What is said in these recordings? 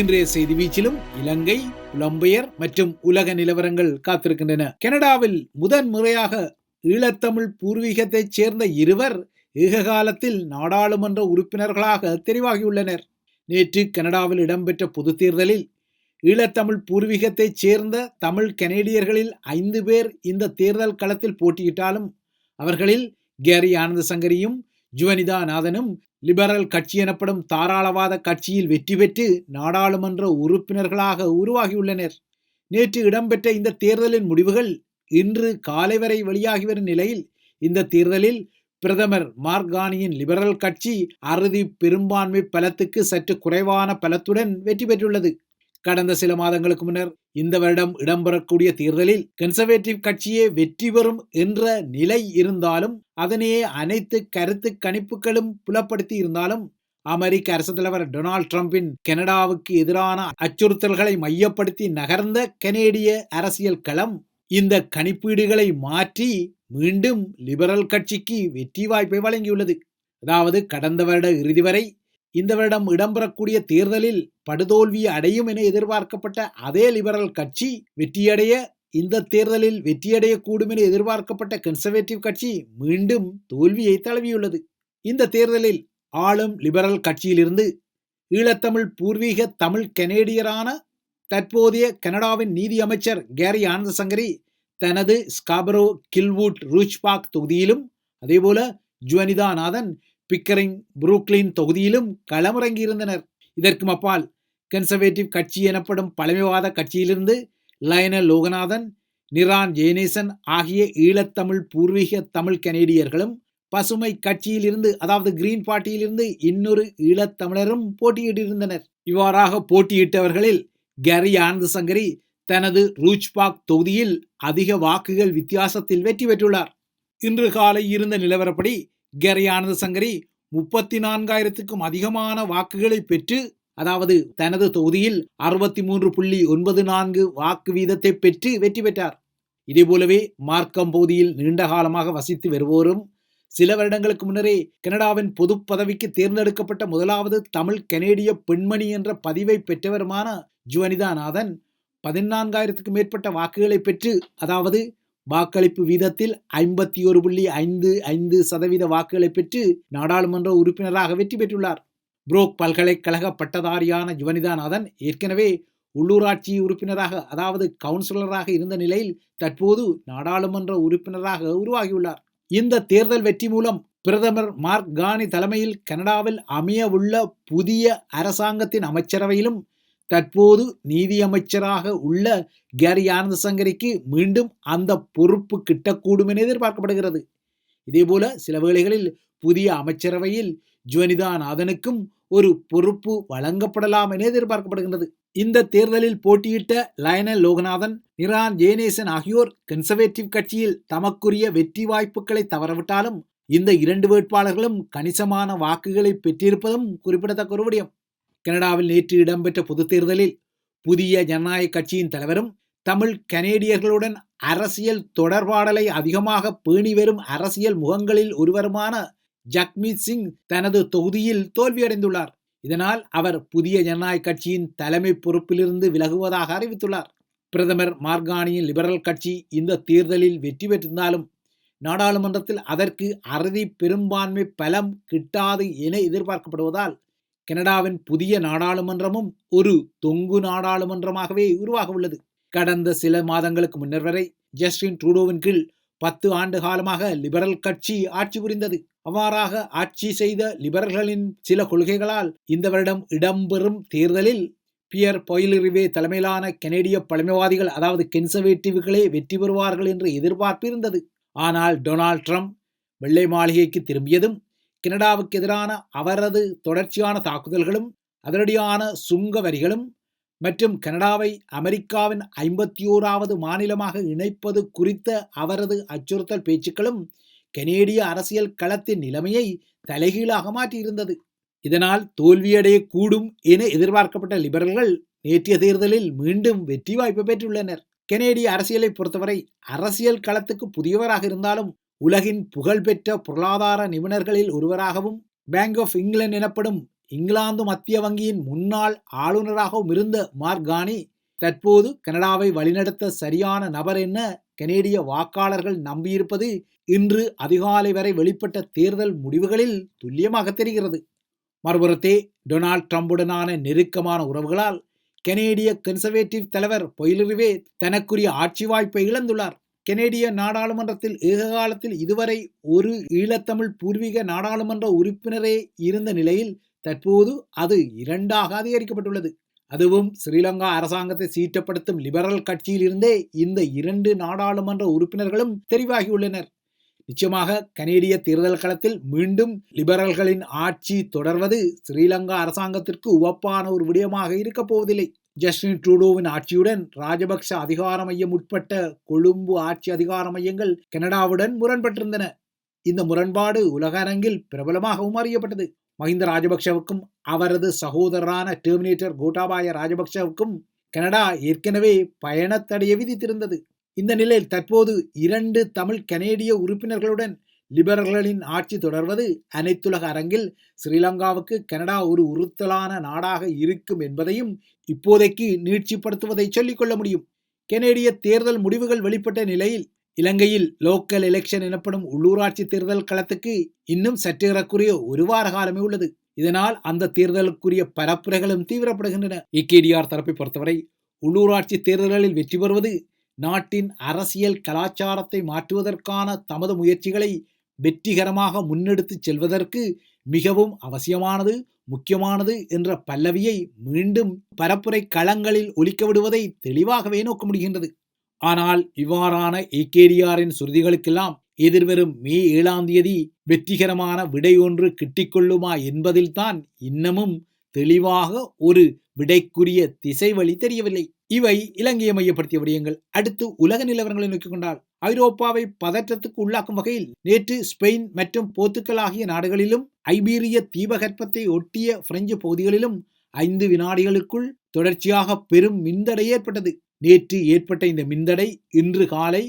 இன்றைய செய்தி வீச்சிலும் இலங்கை புலம்பெயர் மற்றும் உலக நிலவரங்கள் காத்திருக்கின்றன. கனடாவில் முதன் முறையாக ஈழத்தமிழ் பூர்வீகத்தைச் சேர்ந்த இருவர் ஏககாலத்தில் நாடாளுமன்ற உறுப்பினர்களாக தெரிவாகியுள்ளனர். நேற்று கனடாவில் இடம்பெற்ற பொது தேர்தலில் ஈழத்தமிழ் பூர்வீகத்தைச் சேர்ந்த தமிழ் கனேடியர்களில் ஐந்து பேர் இந்த தேர்தல் களத்தில் போட்டியிட்டாலும் அவர்களில் கேரி ஆனந்த சங்கரியும் ஜுவனிதா நாதனும் லிபரல் கட்சி எனப்படும் தாராளவாத கட்சியில் வெற்றி பெற்று நாடாளுமன்ற உறுப்பினர்களாக உருவாகியுள்ளனர். நேற்று இடம்பெற்ற இந்த தேர்தலின் முடிவுகள் இன்று காலை வரை வெளியாகி வரும் நிலையில் இந்த தேர்தலில் பிரதமர் மார்கானியின் லிபரல் கட்சி அறுதி பெரும்பான்மை பலத்துக்கு சற்று குறைவான பலத்துடன் வெற்றி பெற்றுள்ளது. கடந்த சில மாதங்களுக்கு முன்னர் இந்த வருடம் இடம்பெறக்கூடிய தேர்தலில் கன்சர்வேட்டிவ் கட்சியே வெற்றி பெறும் என்ற நிலை இருந்தாலும் அதனையே அனைத்து கருத்து கணிப்புகளும் புலப்படுத்தி இருந்தாலும் அமெரிக்க அரசு தலைவர் டொனால்ட் ட்ரம்பின் கனடாவுக்கு எதிரான அச்சுறுத்தல்களை மையப்படுத்தி நகர்ந்த கனேடிய அரசியல் களம் இந்த கணிப்பீடுகளை மாற்றி மீண்டும் லிபரல் கட்சிக்கு வெற்றி வாய்ப்பை வழங்கியுள்ளது. அதாவது கடந்த வருட இறுதி வரை இந்த வருடம் இடம்பெறக்கூடிய தேர்தலில் படுதோல்வி அடையும் என எதிர்பார்க்கப்பட்ட அதே லிபரல் கட்சி வெற்றியடைய இந்த தேர்தலில் வெற்றியடையக்கூடும் என எதிர்பார்க்கப்பட்ட கன்சர்வேட்டிவ் கட்சி மீண்டும் தோல்வியை தழுவியுள்ளது. இந்த தேர்தலில் ஆளும் லிபரல் கட்சியிலிருந்து ஈழத்தமிழ் பூர்வீக தமிழ் கனேடியரான தற்போதைய கனடாவின் நீதி அமைச்சர் கேரி ஆனந்த சங்கரி தனது ஸ்காபரோ கில்வுட் ரூச்பாக் தொகுதியிலும் அதேபோல ஜுவனிதாநாதன் பிக்கரிங் புரூக்லின் தொகுதியிலும் களமிறங்கியிருந்தனர் இதற்கு அப்பால் கன்சர்வேட்டிவ் கட்சி எனப்படும் பழமைவாத கட்சியிலிருந்து லயனல் லோகநாதன் நிரான் ஜெயநேசன் ஆகிய ஈழத்தமிழ் பூர்வீக தமிழ் கனேடியர்களும் பசுமை கட்சியிலிருந்து அதாவது கிரீன் பார்ட்டியிலிருந்து இன்னொரு ஈழத்தமிழரும் போட்டியிட்டிருந்தனர். இவ்வாறாக போட்டியிட்டவர்களில் கரி ஆனந்த சங்கரி தனது ரூச்பாக் தொகுதியில் அதிக வாக்குகள் வித்தியாசத்தில் வெற்றி பெற்றுள்ளார். இன்று காலை இருந்த நிலவரப்படி கேரி ஆனந்த சங்கரி முப்பத்தி நான்காயிரத்துக்கும் அதிகமான வாக்குகளை பெற்று அதாவது தனது தொகுதியில் அறுபத்தி மூன்று புள்ளி ஒன்பது நான்கு வாக்கு வீதத்தை பெற்று வெற்றி பெற்றார். இதேபோலவே மார்க்கம் பகுதியில் நீண்ட காலமாக வசித்து வருவோரும் சில வருடங்களுக்கு முன்னரே கனடாவின் பொது பதவிக்கு தேர்ந்தெடுக்கப்பட்ட முதலாவது தமிழ் கனேடிய பெண்மணி என்ற பதிவை பெற்றவருமான ஜுவனிதா நாதன் பதினான்காயிரத்துக்கும் மேற்பட்ட வாக்குகளை பெற்று அதாவது வாக்களிப்பு வீதத்தில் ஐம்பத்தி ஒரு புள்ளி ஐந்து ஐந்து சதவீத வாக்குகளை பெற்று நாடாளுமன்ற உறுப்பினராக வெற்றி பெற்றுள்ளார். புரோக் பல்கலைக்கழக பட்டதாரியான ஜுவனிதாநாதன் ஏற்கனவே உள்ளூராட்சி உறுப்பினராக அதாவது கவுன்சிலராக இருந்த நிலையில் தற்போது நாடாளுமன்ற உறுப்பினராக உருவாகியுள்ளார். இந்த தேர்தல் வெற்றி மூலம் பிரதமர் மார்க் கானி தலைமையில் கனடாவில் அமைய உள்ள புதிய அரசாங்கத்தின் அமைச்சரவையிலும் தற்போது நீதியமைச்சராக உள்ள கேரி ஆனந்த சங்கரிக்கு மீண்டும் அந்த பொறுப்பு கிட்டக்கூடும் என எதிர்பார்க்கப்படுகிறது. இதேபோல சில வேளைகளில் புதிய அமைச்சரவையில் ஜுவனிதா நாதனுக்கும் ஒரு பொறுப்பு வழங்கப்படலாம் என எதிர்பார்க்கப்படுகின்றது. இந்த தேர்தலில் போட்டியிட்ட லயனல் லோகநாதன் நிரான் ஜெயநேசன் ஆகியோர் கன்சர்வேட்டிவ் கட்சியில் தமக்குரிய வெற்றி வாய்ப்புகளை தவறவிட்டாலும் இந்த இரண்டு வேட்பாளர்களும் கணிசமான வாக்குகளை பெற்றிருப்பதும் குறிப்பிடத்தக்க ஒரு விடயம். கனடாவில் நேற்று இடம்பெற்ற பொதுத் தேர்தலில் புதிய ஜனநாயக கட்சியின் தலைவரும் தமிழ் கனேடியர்களுடன் அரசியல் தொடர்பாடலை அதிகமாக பேணி வரும் அரசியல் முகங்களில் ஒருவருமான ஜக்மீத் சிங் தனது தொகுதியில் தோல்வியடைந்துள்ளார். இதனால் அவர் புதிய ஜனநாயக கட்சியின் தலைமை பொறுப்பிலிருந்து விலகுவதாக அறிவித்துள்ளார். பிரதமர் மார்கானியின் லிபரல் கட்சி இந்த தேர்தலில் வெற்றி பெற்றிருந்தாலும் நாடாளுமன்றத்தில் அதற்கு அறுதி பெரும்பான்மை பலம் கிட்டாது என எதிர்பார்க்கப்படுவதால் கனடாவின் புதிய நாடாளுமன்றமும் ஒரு தொங்கு நாடாளுமன்றமாகவே உருவாக உள்ளது. கடந்த சில மாதங்களுக்கு முன்னர் வரை ஜஸ்டின் ட்ரூடோவின் கீழ் பத்து ஆண்டு காலமாக லிபரல் கட்சி ஆட்சி புரிந்தது. அவ்வாறாக ஆட்சி செய்த லிபரல்களின் சில கொள்கைகளால் இந்த வருடம் இடம்பெறும் தேர்தலில் பியர் பொயிலிரிவே தலைமையிலான கனேடிய பழமைவாதிகள் அதாவது கன்சர்வேட்டிவ்களே வெற்றி பெறுவார்கள் என்று எதிர்பார்ப்பு இருந்தது ஆனால் டொனால்ட் ட்ரம்ப் வெள்ளை மாளிகைக்கு திரும்பியதும் கனடாவுக்கு எதிரான அவரது தொடர்ச்சியான தாக்குதல்களும் அதிரடியான சுங்க வரிகளும் மற்றும் கனடாவை அமெரிக்காவின் ஐம்பத்தி ஓராவது மாநிலமாக இணைப்பது குறித்த அவரது அச்சுறுத்தல் பேச்சுக்களும் கனேடிய அரசியல் களத்தின் நிலைமையை தலைகீழாக மாற்றியிருந்தது. இதனால் தோல்வியடைய கூடும் என எதிர்பார்க்கப்பட்ட லிபரல்கள் நேற்றைய தேர்தலில் மீண்டும் வெற்றி வாய்ப்பு பெற்றுள்ளனர். கனேடிய அரசியலை பொறுத்தவரை அரசியல் களத்துக்கு புதியவராக இருந்தாலும் உலகின் புகழ்பெற்ற பொருளாதார நிபுணர்களில் ஒருவராகவும் பேங்க் ஆஃப் இங்கிலாந்து எனப்படும் இங்கிலாந்து மத்திய வங்கியின் முன்னாள் ஆளுநராகவும் இருந்த மார்கானி தற்போது கனடாவை வழிநடத்த சரியான நபர் என்ன கனேடிய வாக்காளர்கள் நம்பியிருப்பது இன்று அதிகாலை வரை வெளிப்பட்ட தேர்தல் முடிவுகளில் துல்லியமாக தெரிகிறது. மறுபுறத்தே டொனால்ட் ட்ரம்புடனான நெருக்கமான உறவுகளால் கனேடிய கன்சர்வேட்டிவ் தலைவர் பொயிலரிவே தனக்குரிய ஆட்சி வாய்ப்பை இழந்துள்ளார். கனேடிய நாடாளுமன்றத்தில் ஏககாலத்தில் இதுவரை ஒரு ஈழத்தமிழ் பூர்வீக நாடாளுமன்ற உறுப்பினரே இருந்த நிலையில் தற்போது அது இரண்டாக அதிகரிக்கப்பட்டுள்ளது. அதுவும் ஸ்ரீலங்கா அரசாங்கத்தை சீற்றப்படுத்தும் லிபரல் கட்சியில் இருந்தே இந்த இரண்டு நாடாளுமன்ற உறுப்பினர்களும் தெரிவாகியுள்ளனர். நிச்சயமாக கனேடிய தேர்தல் களத்தில் மீண்டும் லிபரல்களின் ஆட்சி தொடர்வது ஸ்ரீலங்கா அரசாங்கத்திற்கு உவப்பான ஒரு விடயமாக இருக்கப் போவதில்லை. ஜஸ்டின் ட்ரூடோவின் ஆட்சியுடன் ராஜபக்ஷ அதிகார மையம் உட்பட்ட கொழும்பு ஆட்சி அதிகார மையங்கள் கனடாவுடன் முரண்பட்டிருந்தன. இந்த முரண்பாடு உலக அரங்கில் பிரபலமாகவும் அறியப்பட்டது மஹிந்த ராஜபக்ஷவுக்கும் அவரது சகோதரரான டெர்மினேட்டர் கோட்டாபாய ராஜபக்ஷவுக்கும் கனடா ஏற்கனவே பயணத்தடைய விதித்திருந்தது. இந்த நிலையில் தற்போது இரண்டு தமிழ் கனேடிய உறுப்பினர்களுடன் லிபரல்களின் ஆட்சி தொடர்வது அனைத்துலக அரங்கில் ஸ்ரீலங்காவுக்கு கனடா ஒரு உறுத்தலான நாடாக இருக்கும் என்பதையும் இப்போதைக்கு நீட்சிப்படுத்துவதை சொல்லிக்கொள்ள முடியும். கெனேடிய தேர்தல் முடிவுகள் வெளிப்பட்ட நிலையில் இலங்கையில் லோக்கல் எலெக்ஷன் எனப்படும் உள்ளூராட்சி தேர்தல் களத்துக்கு இன்னும் சற்றேறக்குரிய ஒரு வார காலமே உள்ளது. இதனால் அந்த தேர்தலுக்குரிய பரப்புரைகளும் தீவிரப்படுகின்றன. இகேடிஆர் தரப்பை பொறுத்தவரை உள்ளூராட்சி தேர்தல்களில் வெற்றி பெறுவது நாட்டின் அரசியல் கலாச்சாரத்தை மாற்றுவதற்கான தமது முயற்சிகளை வெற்றிகரமாக முன்னெடுத்துச் செல்வதற்கு மிகவும் அவசியமானது முக்கியமானது என்ற பல்லவியை மீண்டும் பரப்புரை களங்களில் ஒலிக்க விடுவதை தெளிவாகவே நோக்க முடிகின்றது. ஆனால் இவ்வாறான ஏகேடிஆரின் சுருதிகளுக்கெல்லாம் எதிர்வரும் மே ஏழாம் தேதி வெற்றிகரமான விடை ஒன்று கிட்டிக்கொள்ளுமா என்பதில்தான் இன்னமும் தெளிவாக ஒரு விடைக்குரிய திசை வழி தெரியவில்லை. இவை இலங்கையை மையப்படுத்திய விடயங்கள். அடுத்து உலக நிலவரங்களை நோக்கிக் கொண்டால் ஐரோப்பாவை பதற்றத்துக்கு உள்ளாக்கும் வகையில் நேற்று ஸ்பெயின் மற்றும் போர்த்துக்கல் ஆகிய நாடுகளிலும் ஐபீரிய தீபகற்பத்தை ஒட்டிய பிரெஞ்சு பகுதிகளிலும் ஐந்து வினாடிகளுக்குள் தொடர்ச்சியாக பெரும் மின்தடை ஏற்பட்டது. நேற்று ஏற்பட்ட இந்த மின்தடை இன்று காலை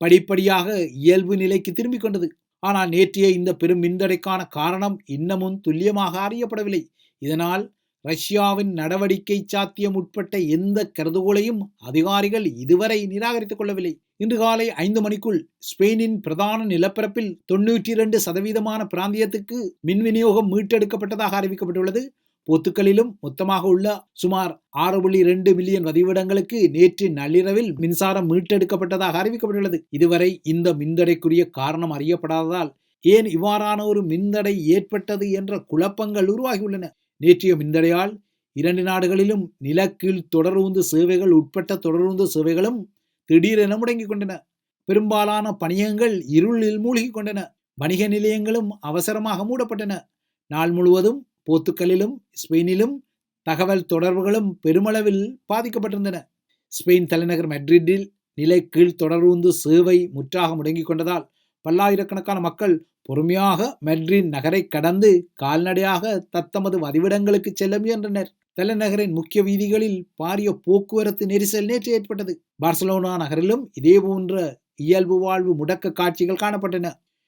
படிப்படியாக இயல்பு நிலைக்கு திரும்பிக் கொண்டது. ஆனால் நேற்றைய இந்த பெரும் மின்தடைக்கான காரணம் இன்னமும் துல்லியமாக அறியப்படவில்லை. இதனால் ரஷ்யாவின் நடவடிக்கை சாத்தியம் உட்பட்ட எந்த கருதுகோளையும் அதிகாரிகள் இதுவரை நிராகரித்துக் கொள்ளவில்லை. இன்று காலை ஐந்து மணிக்குள் ஸ்பெயினின் பிரதான நிலப்பரப்பில் தொன்னூற்றி இரண்டு சதவீதமான பிராந்தியத்துக்கு மின் விநியோகம் மீட்டெடுக்கப்பட்டதாக அறிவிக்கப்பட்டுள்ளது. பொத்துக்களிலும் மொத்தமாக உள்ள சுமார் ஆறு புள்ளி இரண்டு மில்லியன் வதிவிடங்களுக்கு நேற்று நள்ளிரவில் மின்சாரம் மீட்டெடுக்கப்பட்டதாக அறிவிக்கப்பட்டுள்ளது. இதுவரை இந்த மின்தடைக்குரிய காரணம் அறியப்படாததால் ஏன் இவ்வாறான ஒரு மின்தடை ஏற்பட்டது என்ற குழப்பங்கள் உருவாகியுள்ளன. நேற்றைய மின்தடையால் இரண்டு நாடுகளிலும் நிலக்கீழ் தொடர்ந்து சேவைகள் உட்பட்ட தொடர்ந்து சேவைகளும் திடீரென முடங்கிக் கொண்டன. பெரும்பாலான பணியகங்கள் இருளில் மூழ்கிக் கொண்டன. வணிக நிலையங்களும் அவசரமாக மூடப்பட்டன. நாள் முழுவதும் போர்த்துக்கலிலும் ஸ்பெயினிலும் தகவல் தொடர்புகளும் பெருமளவில் பாதிக்கப்பட்டிருந்தன. ஸ்பெயின் தலைநகர் மெட்ரிட்டில் நிலை கீழ் தொடர்ந்து சேவை முற்றாக முடங்கிக் கொண்டதால் பல்லாயிரக்கணக்கான மக்கள் பொறுமையாக மெட்ரின் நகரை கடந்து கால்நடையாக தத்தமது வதிவிடங்களுக்கு செல்ல முயன்றனர். தலைநகரின் முக்கிய வீதிகளில் பாரிய போக்குவரத்து நெரிசல் நேற்று ஏற்பட்டது. பார்சலோனா நகரிலும் இதேபோன்ற இயல்பு வாழ்வு முடக்க காட்சிகள் காணப்பட்டன.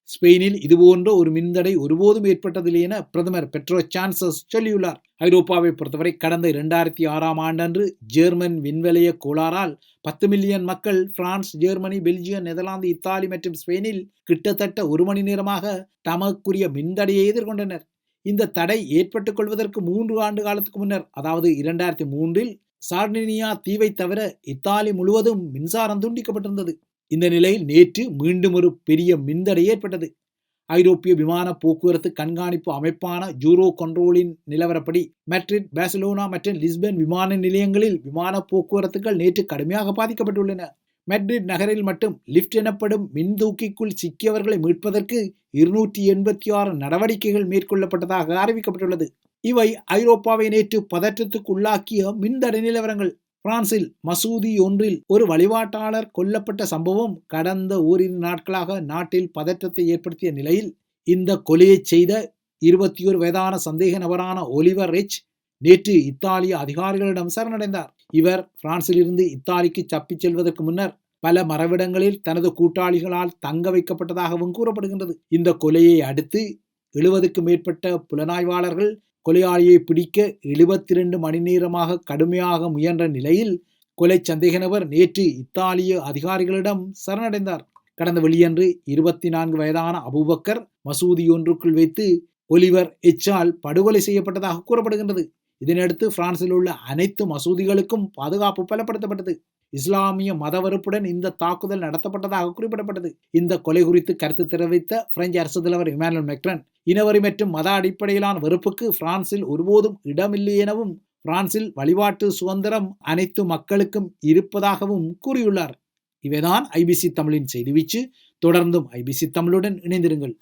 ஸ்பெயினில் இதுபோன்ற ஒரு மின்தடை ஒருபோதும் ஏற்பட்டதில்லை என பிரதமர் பெட்ரோ சான்சஸ் சொல்லியுள்ளார். ஐரோப்பாவை பொறுத்தவரை கடந்த இரண்டாயிரத்தி ஆறாம் ஆண்டன்று ஜெர்மன் விண்வெளிய கோளாறால் பத்து மில்லியன் மக்கள் France Germany Belgium Netherlands Italy மற்றும் ஸ்பெயினில் கிட்டத்தட்ட ஒரு மணி நேரமாக தமக்குரிய மின்தடையை எதிர்கொண்டனர். இந்த தடை ஏற்பட்டுக் கொள்வதற்கு மூன்று ஆண்டு காலத்துக்கு முன்னர் அதாவது இரண்டாயிரத்தி மூன்றில் சார்டினியா தீவை தவிர இத்தாலி முழுவதும் மின்சாரம் துண்டிக்கப்பட்டிருந்தது. இந்த நிலையில் நேற்று மீண்டும் ஒரு பெரிய மின்தடை ஏற்பட்டது. ஐரோப்பிய விமான போக்குவரத்து கண்காணிப்பு அமைப்பான ஜூரோ கண்ட்ரோலின் நிலவரப்படி மெட்ரிட் பார்சிலோனா மற்றும் லிஸ்பன் விமான நிலையங்களில் விமான போக்குவரத்துகள் நேற்று கடுமையாக பாதிக்கப்பட்டுள்ளன. மெட்ரிட் நகரில் மட்டும் லிப்ட் எனப்படும் மின்தூக்கிக்குள் சிக்கியவர்களை மீட்பதற்கு இருநூற்றி எண்பத்தி ஆறு நடவடிக்கைகள் மேற்கொள்ளப்பட்டதாக அறிவிக்கப்பட்டுள்ளது. இவை ஐரோப்பாவை நேற்று பதற்றத்துக்கு உள்ளாக்கிய மின்தடை நிலவரங்கள். பிரான்சில் மசூதி ஒன்றில் ஒரு வழிபாட்டாளர் கொல்லப்பட்ட சம்பவம் கடந்த ஓரிரு நாட்களாக நாட்டில் பதற்றத்தை ஏற்படுத்திய நிலையில் இந்த கொலையை செய்த இருபத்தி ஒரு வயதான சந்தேக நபரான ஒலிவர் ரிச் நேற்று இத்தாலிய அதிகாரிகளிடம் சரணடைந்தார். இவர் பிரான்சிலிருந்து இத்தாலிக்கு தப்பிச் செல்வதற்கு முன்னர் பல மறைவிடங்களில் தனது கூட்டாளிகளால் தங்க வைக்கப்பட்டதாகவும் கூறப்படுகின்றது. இந்த கொலையை அடுத்து எழுபதுக்கும் மேற்பட்ட புலனாய்வாளர்கள் கொலையாளியை பிடிக்க எழுபத்தி ரெண்டு மணி நேரமாக கடுமையாக முயன்ற நிலையில் கொலை சந்தேக நபர் நேற்று இத்தாலிய அதிகாரிகளிடம் சரணடைந்தார். கடந்த வெள்ளியன்று இருபத்தி நான்கு வயதான அபுபக்கர் மசூதி ஒன்றுக்குள் வைத்து ஒலிவர் எச்சால் படுகொலை செய்யப்பட்டதாக கூறப்படுகின்றது. இதனையடுத்து பிரான்சில் உள்ள அனைத்து மசூதிகளுக்கும் பாதுகாப்பு பலப்படுத்தப்பட்டது. இஸ்லாமிய மத வெறுப்புடன் இந்த தாக்குதல் நடத்தப்பட்டதாக குறிப்பிடப்பட்டது. இந்த கொலை குறித்து கருத்து தெரிவித்த பிரெஞ்சு அரசு தலைவர் இமானுவல் மெக்ரன் இனவரி மற்றும் மத அடிப்படையிலான வெறுப்புக்கு பிரான்சில் ஒருபோதும் இடமில்லை எனவும் பிரான்சில் வழிபாட்டு சுதந்திரம் அனைத்து மக்களுக்கும் இருப்பதாகவும் கூறியுள்ளார். இவைதான் ஐபிசி தமிழின் செய்தி வீச்சு. தொடர்ந்தும் ஐபிசி தமிழுடன் இணைந்திருங்கள்.